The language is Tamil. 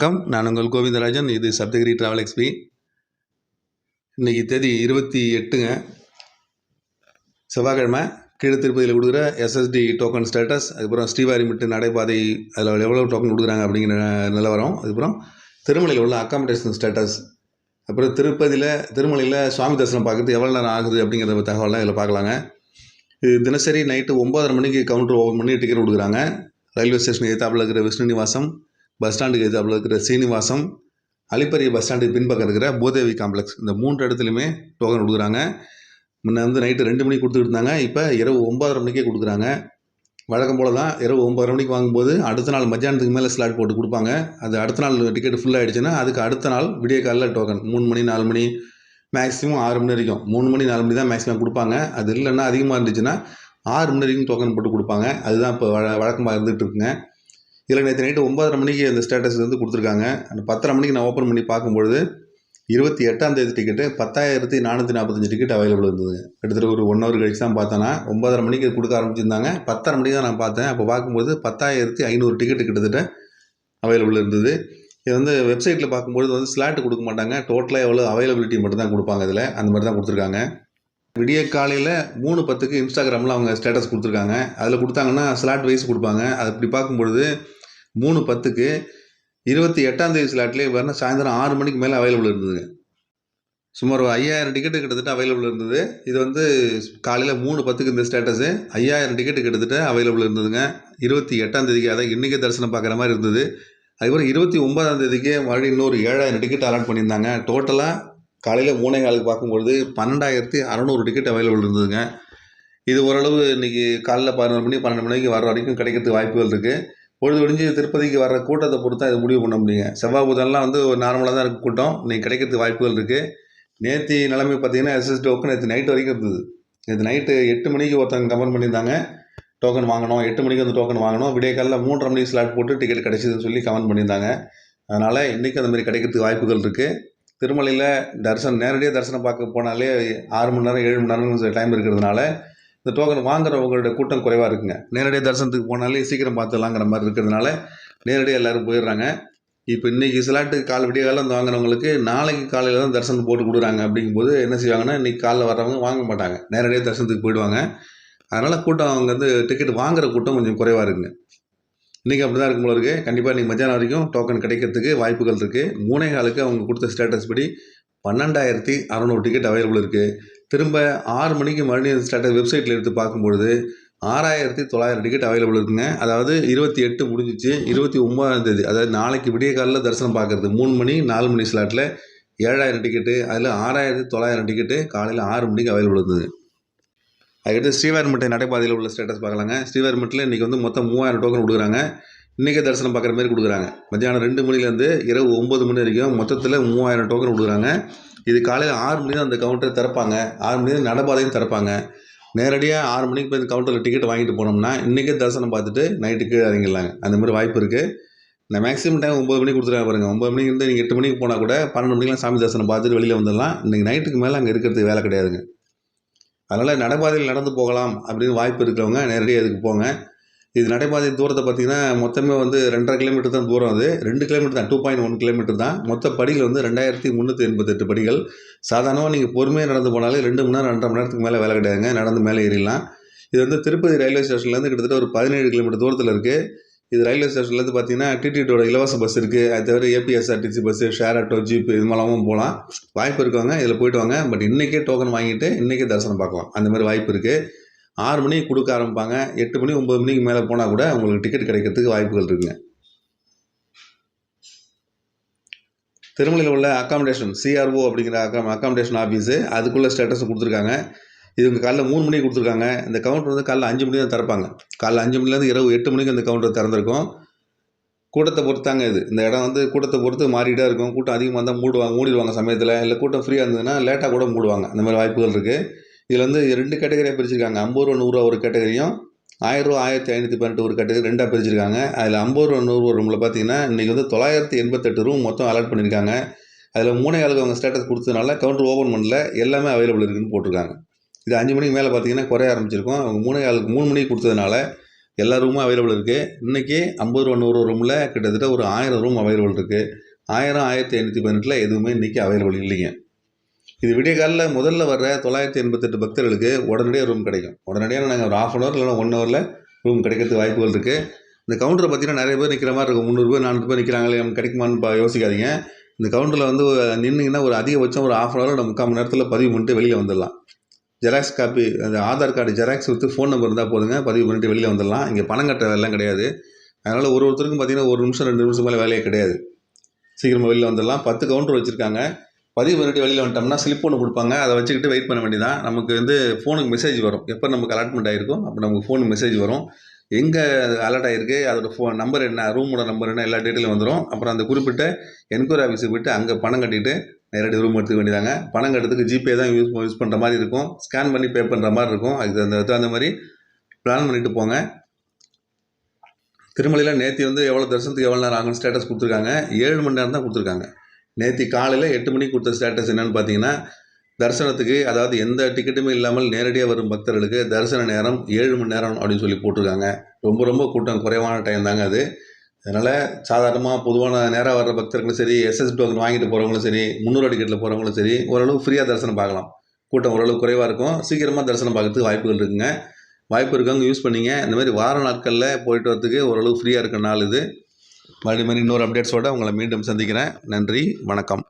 வணக்கம். நான் உங்கள் கோவிந்தராஜன். இது சப்தகிரி ட்ராவல் எக்ஸ்பி இன்றைக்கி தேதி இருபத்தி எட்டுங்க. செவ்வாய்க்கிழமை கீழே திருப்பதியில் கொடுக்குற எஸ்எஸ்டி டோக்கன் ஸ்டேட்டஸ் அதுக்கப்புறம் ஸ்ரீவாரிமிட்டு நடைபாதை அதில் எவ்வளோ டோக்கன் கொடுக்குறாங்க அப்படிங்கிற நிலவரம். அதுக்கப்புறம் திருமலையில் உள்ள அக்காமடேஷன் ஸ்டேட்டஸ் அப்புறம் திருப்பதியில் திருமலையில் சுவாமி தரிசனம் பார்க்குறது எவ்வளோ நேரம் ஆகுது அப்படிங்கிற தகவலாம் இதில் பார்க்கலாங்க. இது தினசரி நைட்டு ஒம்பதரை மணிக்கு கவுண்டர் ஓப்பன் பண்ணி டிக்கெட் கொடுக்குறாங்க. ரயில்வே ஸ்டேஷன் எதிர்த்தாப்பில் இருக்கிற விஷ்ணு நிவாசம் பஸ் ஸ்டாண்டுக்கு எதிர்ப்பில் இருக்கிற சீனிவாசம் அலிப்பரிய பஸ் ஸ்டாண்டுக்கு பின்பக்கம் இருக்கிற பூதேவி காம்ப்ளெக்ஸ் இந்த மூன்று இடத்துலையுமே டோக்கன் கொடுக்குறாங்க. முன்ன வந்து நைட்டு ரெண்டு மணிக்கு கொடுத்துட்டு இருந்தாங்க. இப்போ இரவு ஒம்பதரை மணிக்கே கொடுக்குறாங்க. வழக்கம் போல் தான் இரவு ஒம்பதரை மணிக்கு வாங்கும்போது அடுத்த நாள் மத்தியானத்துக்கு மேலே ஸ்லாட் போட்டு கொடுப்பாங்க. அது அடுத்த நாள் டிக்கெட் ஃபுல் ஆகிடுச்சுன்னா அதுக்கு அடுத்த நாள் விடிய காலையில் டோக்கன் மூணு மணி நாலு மணி மேக்ஸிமம் ஆறு மணி வரைக்கும். மூணு மணி நாலு மணி தான் மேக்ஸிமம் கொடுப்பாங்க. அது இல்லைன்னா அதிகமாக இருந்துச்சுன்னா ஆறு மணி வரைக்கும் டோக்கன் போட்டு கொடுப்பாங்க. அதுதான் இப்போ வழ வழக்கமாக இருந்துகிட்டு இருக்குங்க. இதில் நேற்று நைட்டு ஒன்பதரை மணிக்கு அந்த ஸ்டேட்டஸ் வந்து கொடுத்துருக்காங்க. அந்த பத்தரை மணிக்கு நான் ஓப்பன் பண்ணி பார்க்கும்பொழுது இருபத்தி எட்டாம் தேதி டிக்கெட்டு பத்தாயிரத்தி நானூற்றி நாற்பத்தஞ்சு டிக்கெட் அவைலபிள் இருந்தது கிட்டத்தட்ட ஒரு ஒன் ஹவர் கழிச்சு தான் பார்த்தேன்னா ஒன்பதரை மணிக்கு கொடுக்க ஆரம்பிச்சிருந்தாங்க. பத்தரை மணிக்கு தான் நான் பார்த்தேன். அப்போ பார்க்கும்போது பத்தாயிரத்தி ஐநூறு டிக்கெட்டு கிட்டத்தட்ட அவைலபிள் இருந்தது. இது வந்து வெப்சைட்டில் பார்க்கும்பொழுது வந்து ஸ்லாட் கொடுக்க மாட்டாங்க. டோட்டலாக எவ்வளோ அவைலபிலிட்டி மட்டும் தான் கொடுப்பாங்க இதில். அந்த மாதிரி தான் கொடுத்துருக்காங்க. விடிய காலையில் மூணு பத்துக்கு இன்ஸ்டாகிராமில் அவங்க ஸ்டேட்டஸ் கொடுத்துருக்காங்க. அதில் கொடுத்தாங்கன்னா ஸ்லாட் வைஸ் கொடுப்பாங்க. அது அப்படி பார்க்கும்பொழுது மூணு பத்துக்கு இருபத்தி எட்டாம் தேதி ஸ்லாட்லேயே வரணும் சாயந்தரம் ஆறு மணிக்கு மேலே அவைலபிள் இருந்ததுங்க. சுமார் ஒரு ஐயாயிரம் டிக்கெட்டு கிட்டத்தட்ட அவைலபிள் இருந்தது. இது வந்து காலையில் மூணு பத்துக்கு இந்த ஸ்டேட்டஸு ஐயாயிரம் டிக்கெட்டு கிட்டத்தட்ட அவைலபிள் இருந்ததுங்க. இருபத்தி எட்டாம் தேதிக்கு அதான் இன்றைக்கே தரிசனம் பார்க்குற மாதிரி இருந்தது. அதுக்கப்புறம் இருபத்தி ஒன்பதாம் தேதிக்கே மறுபடியும் இன்னொரு ஏழாயிரம் டிக்கெட் அலாட் பண்ணியிருந்தாங்க. டோட்டலாக காலையில் மூணே காலுக்கு பார்க்கும்பொழுது பன்னெண்டாயிரத்தி அறநூறு டிக்கெட் அவைலபிள் இருந்ததுங்க. இது ஓரளவு இன்றைக்கி காலைல பதினொரு மணி பன்னெண்டு மணிக்கு வர வரைக்கும் கிடைக்கிறதுக்கு வாய்ப்புகள் இருக்குது பொழுது விடிஞ்சு திருப்பதிக்கு வர்ற கூட்டத்தை பொறுத்து தான் இது முடிவு பண்ண முடியுங்க. செவ்வாய் புதன்லாம் வந்து ஒரு நார்மலாக தான் இருக்குது கூட்டம். இன்றைக்கி கிடைக்கிறதுக்கு வாய்ப்புகள் இருக்குது நேற்று நிலைமை பார்த்தீங்கன்னா எஸ்எஸ் டோக்கன் நேற்று நைட் வரைக்கும் இருந்தது. நேற்று நைட்டு எட்டு மணிக்கு ஒருத்தவங்க கமெண்ட் பண்ணியிருந்தாங்க. டோக்கன் வாங்கணும். எட்டு மணிக்கு வந்து டோக்கன் வாங்கணும். விடிய காலையில் மூன்றரை மணிக்கு ஸ்லாட் போட்டு டிக்கெட் கிடைச்சிதுன்னு சொல்லி கமெண்ட் பண்ணியிருந்தாங்க. அதனால் இன்றைக்கி அந்தமாரி கிடைக்கிறதுக்கு வாய்ப்புகள் இருக்குது திருமலையில் தரிசனம் நேரடியாக தரிசனம் பார்க்க போனாலே ஆறு மணி நேரம் ஏழு மணி நேரம் டைம் இருக்கிறதுனால இந்த டோக்கன் வாங்குறவங்களோட கூட்டம் குறைவாக இருக்குங்க. நேரடியாக தரிசனத்துக்கு போனாலே சீக்கிரம் பார்த்துலாங்கிற மாதிரி இருக்கிறதுனால நேரடியாக எல்லோரும் போயிடுறாங்க. இப்போ இன்றைக்கி சிலாட்டு கால் விடிய காலம் வந்து வாங்குறவங்களுக்கு நாளைக்கு காலையில் தான் தரிசனம் போட்டு கொடுக்குறாங்க அப்படிங்கும்போது என்ன செய்வாங்கன்னா இன்றைக்கி காலைல வர்றவங்க வாங்க மாட்டாங்க. நேரடியாக தரிசனத்துக்கு போயிடுவாங்க. அதனால் கூட்டம் அவங்க வந்து டிக்கெட் வாங்குற கூட்டம் கொஞ்சம் குறைவாக இருக்குங்க. இன்றைக்கி அப்படி தான் இருக்கும் போல இருக்குது கண்டிப்பாக இன்றைக்கி மத்தியானம் வரைக்கும் டோக்கன் கிடைக்கிறதுக்கு வாய்ப்புகள் இருக்குது மூணே காலுக்கு அவங்க கொடுத்த ஸ்டேட்டஸ் படி பன்னெண்டாயிரத்தி அறநூறு டிக்கெட் அவைலபிள் இருக்குது திரும்ப ஆறு மணிக்கு மறுபடியும் ஸ்டேட்டஸ் வெப்சைட்டில் எடுத்து பார்க்கும்பொழுது ஆறாயிரத்தி தொள்ளாயிரம் டிக்கெட் அவைலபிள் இருக்குங்க. அதாவது இருபத்தி எட்டு முடிஞ்சிச்சு. இருபத்தி ஒம்பதாம் தேதி அதாவது நாளைக்கு விடிய காலையில் தரிசனம் பார்க்குறது. மூணு மணி நாலு மணி ஸ்லாட்டில் ஏழாயிரம் டிக்கெட்டு அதில் ஆறாயிரத்தி தொள்ளாயிரம் டிக்கெட்டு காலையில் ஆறு மணிக்கு அவைலபிள் இருந்தது. அதுக்கடுத்து ஸ்ரீவாரிமட்டை நடைபாதையில் உள்ள ஸ்டேட்டஸ் பார்க்கலாங்க. ஸ்ரீவாரிமட்டில் இன்றைக்கி வந்து மொத்தம் மூவாயிரம் டோக்கன் கொடுக்குறாங்க. இன்றைக்கே தரிசனம் பார்க்குற மாதிரி கொடுக்குறாங்க. மத்தியானம் ரெண்டு மணிலேருந்து இரவு ஒம்பது மணி வரைக்கும் மொத்தத்தில் மூவாயிரம் டோக்கன் கொடுக்குறாங்க. இது காலையில் ஆறு மணி தான் அந்த கவுண்டர் திறப்பாங்க. ஆறு மணி தான் நடைபாதையும் திறப்பாங்க. நேரடியாக ஆறு மணிக்கு போய் கவுண்டரில் டிக்கெட் வாங்கிட்டு போனோம்னா இன்றைக்கே தரிசனம் பார்த்துட்டு நைட்டுக்கு இறங்கிடலாங்க. அந்த மாதிரி வாய்ப்பு இருக்குது இந்த மேக்ஸிமம் டைம் ஒம்பது மணிக்கு கொடுத்துருக்காங்க பாருங்கள் ஒம்பது மணிக்கு இருந்து நீங்கள் எட்டு மணிக்கு போனால் கூட பன்னெண்டு மணிக்கெலாம் சாமி தரிசனம் பார்த்துட்டு வெளியில் வந்துடலாம். இன்றைக்கி நைட்டுக்கு மேலே அங்கே இருக்கிறதுக்கு வேலை கிடையாதுங்க. அதனால் நடைபாதையில் நடந்து போகலாம் அப்படின்னு வாய்ப்பு இருக்கிறவங்க நேரடியாக அதுக்கு போங்க. இது நடைபாதை தூரத்தை பார்த்தீங்கன்னா மொத்தமே வந்து ரெண்டரை கிலோமீட்டர் தான் தூரம் அது. ரெண்டு கிலோமீட்டர் தான் டூ பாயிண்ட் ஒன் கிலோமீட்டர் தான். மொத்த படிகள் வந்து ரெண்டாயிரத்தி முந்நூற்றி எண்பத்தெட்டு படிகள். சாதாரணமாக நீங்கள் பொறுமையாக நடந்து போனாலே ரெண்டு மணி நேரம் ரெண்டரை மணி நேரத்துக்கு மேலே வேலை கிடையாதுங்க. நடந்து மேலே ஏறிடலாம். இது வந்து திருப்பதி ரயில்வே ஸ்டேஷன்லேருந்து கிட்டத்தட்ட ஒரு பதினேழு கிலோமீட்டர் தூரத்தில் இருக்குது இது ரயில்வே ஸ்டேஷன்லேருந்து பார்த்தீங்கன்னா டிடிடியோட இலவச பஸ் இருக்குது அது தவிர APSRTC bus share auto jeep இது மூலமும் போகலாம். வாய்ப்பு இருக்கவங்க இதில் போயிட்டு வாங்க. பட் இன்றைக்கே டோக்கன் வாங்கிட்டு இன்றைக்கே தரிசனம் பார்க்கலாம். அந்த மாதிரி வாய்ப்பு இருக்குது ஆறு மணிக்கு கொடுக்க ஆரம்பிப்பாங்க எட்டு மணி ஒம்பது மணிக்கு மேலே போனால் கூட உங்களுக்கு டிக்கெட் கிடைக்கிறதுக்கு வாய்ப்புகள் இருக்குங்க. திருமலையில் உள்ள அக்காமடேஷன் சிஆர்ஓ அப்படிங்கிற அக்கா அக்காமடேஷன் ஆஃபீஸு அதுக்குள்ளே ஸ்டேட்டஸ் கொடுத்துருக்காங்க. இது இவங்க காலைல மூணு மணிக்கு கொடுத்துருக்காங்க. இந்த கவுண்டர் வந்து காலைல அஞ்சு மணி தான் திறப்பாங்க. காலைல அஞ்சு மணிலேருந்து இரவு எட்டு மணிக்கு அந்த கவுண்டர் திறந்திருக்கும். கூட்டத்தை பொறுத்தாங்க இது. இந்த இடம் வந்து கூட்டத்தை பொறுத்து மாறிட்டே இருக்கும். கூட்டம் அதிகமாக இருந்தால் மூடுவாங்க மூடிடுவாங்க சமயத்தில். இல்லை கூட்டம் ஃப்ரீயாக இருந்ததுன்னா லேட்டாக கூட மூடுவாங்க. அந்த மாதிரி வாய்ப்புகள் இருக்குது இதில் வந்து ரெண்டு கேட்டகரியாக பிரிச்சிருக்காங்க. ஐம்பது ரூபா நூறுரூவா ஒரு கேட்டகரியும் ஆயிரரூவா ஆயிரத்தி ஐநூற்றி பன்னெண்டு ஒரு கேட்டகரி ரெண்டாக பிரிச்சிருக்காங்க. அதில் ஐம்பது ரூபா நூறுரூவா ரூமில் பார்த்தீங்கன்னா இன்றைக்கி வந்து தொள்ளாயிரத்தி எண்பத்தெட்டு ரூம் மொத்தம் அலாட் பண்ணியிருக்காங்க அதில் மூணே ஆளுக்கு அவங்க ஸ்டேட்டஸ் கொடுத்ததுனால கவுண்டர் ஓப்பன் பண்ணல. எல்லாமே அவைலபிள் இருக்குதுன்னு போட்டிருக்காங்க. இது அஞ்சு மணிக்கு மேலே பார்த்தீங்கன்னா குறைய ஆரம்பிச்சிருக்கோம். அவங்க மூணு ஆளுக்கு மூணு மணிக்கு கொடுத்ததுனால எல்லா ரூமும் அவைலபிள் இருக்குது இன்றைக்கி ஐம்பது ரூபா நூறு ரூமில் கிட்டத்தட்ட ஒரு ஆயிரம் ரூம் அவைலபிள் இருக்குது ஆயிரம் ஆயிரத்தி ஐநூற்றி பதினெட்டில் எதுவுமே இன்றைக்கி அவைலபிள் இல்லைங்க. இது விடிய காலையில் முதல்ல வர்ற தொள்ளாயிரத்தி எண்பத்தெட்டு பக்தர்களுக்கு உடனடியாக ரூம் கிடைக்கும். உடனடியாக நாங்கள் ஒரு ஆஃப் அன் ஹவர் இல்லைனா ஒன் ஹவரில் ரூம் கிடைக்கிறதுக்கு வாய்ப்புகள் இருக்குது இந்த கவுண்டரை பார்த்தீங்கன்னா நிறைய பேர் நிற்கிற மாதிரி இருக்கும். முந்நூறு பேர் நானூறு பேர் நிற்கிறாங்களே நமக்கு கிடைக்குமான்னு யோசிக்காதீங்க. இந்த கவுண்டரில் வந்து நின்றுங்கன்னா ஒரு அதிகபட்சம் ஒரு ஆஃப் அன் ஹவரில் நம்ம முக்கால் மணி நேரத்தில் பதிவு பண்ணிட்டு வெளியில் வந்துடலாம். ஜெராக்ஸ் காப்பி அந்த Aadhaar card xerox with phone number இருந்தால் போதுங்க. பதிவு பண்ணிட்டு வெளியில் வந்துடலாம். இங்கே பணம் கட்ட வேலைலாம் கிடையாது. அதனால் ஒரு ஒருத்தருக்கும் பார்த்தீங்கன்னா ஒரு நிமிஷம் ரெண்டு நிமிஷம் மேலே வேலையே கிடையாது. சீக்கிரமாக வெளியில் வந்துடலாம். பத்து கவுண்டர் வச்சுருக்காங்க. பதிவு பண்ணிட்டு வெளியில் வந்துட்டோம்னா ஸ்லிப் ஒன்று கொடுப்பாங்க. அதை வச்சுக்கிட்டு வெயிட் பண்ண வேண்டியதான் நமக்கு வந்து ஃபோனுக்கு மெசேஜ் வரும். எப்போ நமக்கு அலாட்மெண்ட் ஆகிருக்கும் அப்போ நமக்கு ஃபோனுக்கு மெசேஜ் வரும். எங்கே அலர்ட் ஆகிருக்கு அதோட ஃபோன் நம்பர் என்ன ரூமோட நம்பர் என்ன எல்லா டீட்டெயிலும் வந்துடும் அப்புறம் அந்த குறிப்பிட்ட என்கொயரி ஆஃபீஸுக்கு போயிட்டு அங்கே பணம் கட்டிட்டு நேரடி ரூம் எடுத்துக்க வேண்டியதாங்க. பணம் கட்டுறதுக்கு ஜிபே தான் யூஸ் யூஸ் பண்ணுற மாதிரி இருக்கும். ஸ்கேன் பண்ணி பே பண்ணுற மாதிரி இருக்கும். அதுக்கு அந்த தகுந்த மாதிரி பிளான் பண்ணிட்டு போங்க. திருமலையில் நேற்று வந்து எவ்வளோ தரிசனத்துக்கு எவ்வளோ நேரம் ஆகும் ஸ்டேட்டஸ் கொடுத்துருக்காங்க. ஏழு மணி நேரம் தான் கொடுத்துருக்காங்க. நேற்று காலையில் எட்டு மணிக்கு கொடுத்த ஸ்டேட்டஸ் என்னென்னு பார்த்தீங்கன்னா தரிசனத்துக்கு அதாவது எந்த டிக்கெட்டுமே இல்லாமல் நேரடியாக வரும் பக்தர்களுக்கு தரிசன நேரம் ஏழு மணி நேரம் அப்படின்னு சொல்லி போட்டிருக்காங்க. ரொம்ப ரொம்ப கூட்டம் குறைவான டைம் தாங்க அது. அதனால் சாதாரணமாக பொதுவான நேராக வர்ற பக்தர்களும் சரி எஸ்எஸ் டோக்கன் வாங்கிட்டு போகிறவங்களும் சரி முந்நூறு டிக்கெட்டில் போகிறவங்களும் சரி ஓரளவு ஃப்ரீயாக தரிசனம் பார்க்கலாம். கூட்டம் ஓரளவு குறைவாக இருக்கும். சீக்கிரமாக தரிசனம் பார்க்கறதுக்கு வாய்ப்புகள் இருக்குங்க. வாய்ப்பு இருக்கவங்க யூஸ் பண்ணிங்க. இந்த மாதிரி வார நாட்களில் போயிட்டு வரதுக்கு ஓரளவு ஃப்ரீயாக இருக்க நாள் இது. மறுபடியும் இன்னொரு அப்டேட்ஸோடு உங்களை மீண்டும் சந்திக்கிறேன். நன்றி வணக்கம்.